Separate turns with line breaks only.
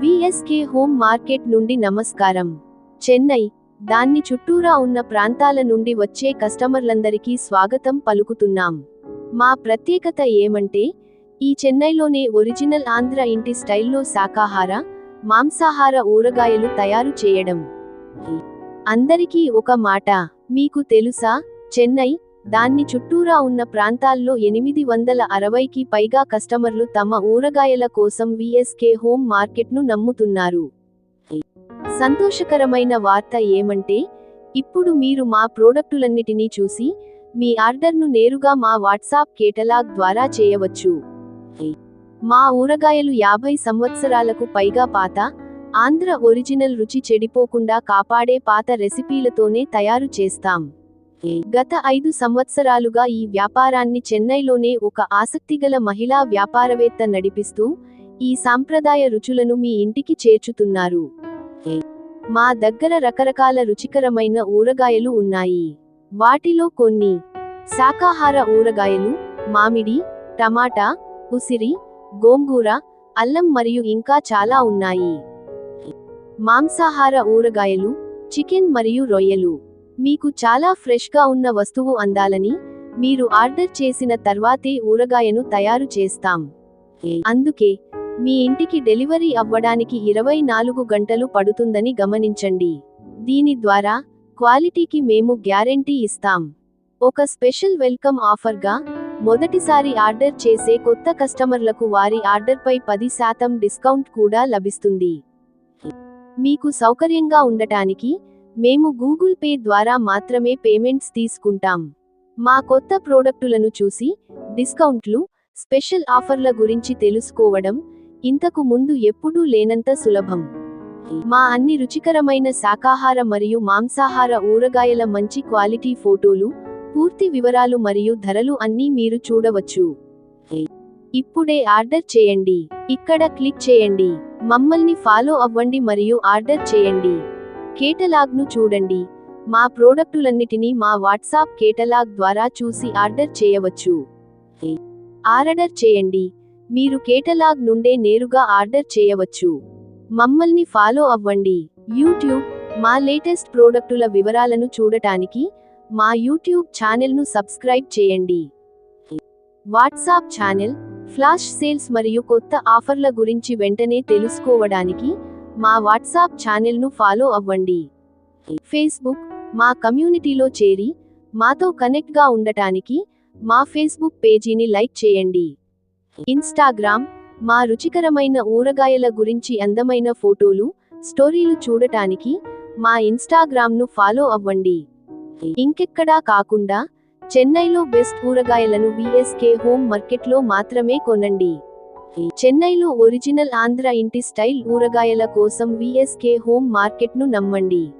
VSK home market నుండి నమస్కారం. చెన్నై దాన్ని చుట్టూరా ఉన్న ప్రాంతాల నుండి వచ్చే కస్టమర్లందరికీ స్వాగతం పలుకుతున్నాం. మా ప్రత్యేకత ఏమంటే ఈ చెన్నైలోనే ఒరిజినల్ ఆంధ్ర ఇంటి స్టైల్లో శాకాహార మాంసాహార ఊరగాయలు తయారు చేయడం. అందరికీ ఒక మాట మీకు తెలుసా? చెన్నై దాన్ని చుట్టూరా ఉన్న ప్రాంతాల్లో ఎనిమిది వందల అరవైకి పైగా కస్టమర్లు తమ ఊరగాయల కోసం విఎస్కే హోమ్ మార్కెట్ను నమ్ముతున్నారు. సంతోషకరమైన వార్త ఏమంటే ఇప్పుడు మీరు మా ప్రోడక్టులన్నిటినీ చూసి మీ ఆర్డర్ను నేరుగా మా వాట్సాప్ కేటలాగ్ ద్వారా చేయవచ్చు. మా ఊరగాయలు యాభై సంవత్సరాలకు పైగా పాత ఆంధ్ర ఒరిజినల్ రుచి చెడిపోకుండా కాపాడే పాత రెసిపీలతోనే తయారు చేస్తాం. గత ఐదు సంవత్సరాలుగా ఈ వ్యాపారాన్ని చెన్నైలోనే ఒక ఆసక్తిగల మహిళా వ్యాపారవేత్త నడిపిస్తూ ఈ సాంప్రదాయ రుచులను మీ ఇంటికి చేర్చుతున్నారు. మా దగ్గర రకరకాల రుచికరమైన ఊరగాయలు ఉన్నాయి. వాటిలో కొన్ని శాకాహార ఊరగాయలు మామిడి టమాటా ఉసిరి గోంగూర అల్లం మరియు ఇంకా చాలా ఉన్నాయి. మాంసాహార ఊరగాయలు చికెన్ మరియు రొయ్యలు. మీకు చాలా ఫ్రెష్గా ఉన్న వస్తువు అందాలని మీరు ఆర్డర్ చేసిన తర్వాతే ఊరగాయను తయారు చేస్తాం. అందుకే మీ ఇంటికి డెలివరీ అవ్వడానికి ఇరవై నాలుగు గంటలు పడుతుందని గమనించండి. దీని ద్వారా క్వాలిటీకి మేము గ్యారెంటీ ఇస్తాం. ఒక స్పెషల్ వెల్కమ్ ఆఫర్గా మొదటిసారి ఆర్డర్ చేసే కొత్త కస్టమర్లకు వారి ఆర్డర్పై పది శాతం డిస్కౌంట్ కూడా లభిస్తుంది. మీకు సౌకర్యంగా ఉండటానికి మేము గూగుల్ పే ద్వారా మాత్రమే పేమెంట్స్ తీసుకుంటాం. మా కొత్త ప్రోడక్టులను చూసి డిస్కౌంట్లు స్పెషల్ ఆఫర్ల గురించి తెలుసుకోవడం ఇంతకు ముందు ఎప్పుడూ లేనంత సులభం. మా అన్ని రుచికరమైన శాకాహార మరియు మాంసాహార ఊరగాయల మంచి క్వాలిటీ ఫోటోలు పూర్తి వివరాలు మరియు ధరలు అన్నీ మీరు చూడవచ్చు. ఇప్పుడే ఆర్డర్ చేయండి. ఇక్కడ క్లిక్ చేయండి. మమ్మల్ని ఫాలో అవ్వండి మరియు ఆర్డర్ చేయండి. కేటలాగ్ను చూడండి. మా ప్రోడక్టులన్నిటినీ మా వాట్సాప్ కేటలాగ్ ద్వారా చూసి ఆర్డర్ చేయవచ్చు. ఆర్డర్ చేయండి. మీరు కేటలాగ్ నుండే నేరుగా ఆర్డర్ చేయవచ్చు. మమ్మల్ని ఫాలో అవ్వండి. యూట్యూబ్ మా లేటెస్ట్ ప్రోడక్టుల వివరాలను చూడటానికి మా యూట్యూబ్ ఛానల్ను సబ్స్క్రైబ్ చేయండి. వాట్సాప్ ఛానల్ ఫ్లాష్ సేల్స్ మరియు కొత్త ఆఫర్ల గురించి వెంటనే తెలుసుకోవడానికి మా వాట్సాప్ ఛానల్ను ఫాలో అవ్వండి. ఫేస్బుక్ మా కమ్యూనిటీలో చేరి మాతో కనెక్ట్గా ఉండటానికి మా ఫేస్బుక్ పేజీని లైక్ చేయండి. ఇన్స్టాగ్రామ్ మా రుచికరమైన ఊరగాయల గురించి అందమైన ఫోటోలు స్టోరీలు చూడటానికి మా ఇన్స్టాగ్రామ్ను ఫాలో అవ్వండి. ఇంకెక్కడా కాకుండా చెన్నైలో బెస్ట్ ఊరగాయలను విఎస్కే హోమ్ మార్కెట్లో మాత్రమే కొనండి. చెన్నైలో ఒరిజినల్ ఆంధ్ర ఇంటి స్టైల్ ఊరగాయల కోసం విఎస్కే హోమ్ మార్కెట్ను నమ్మండి.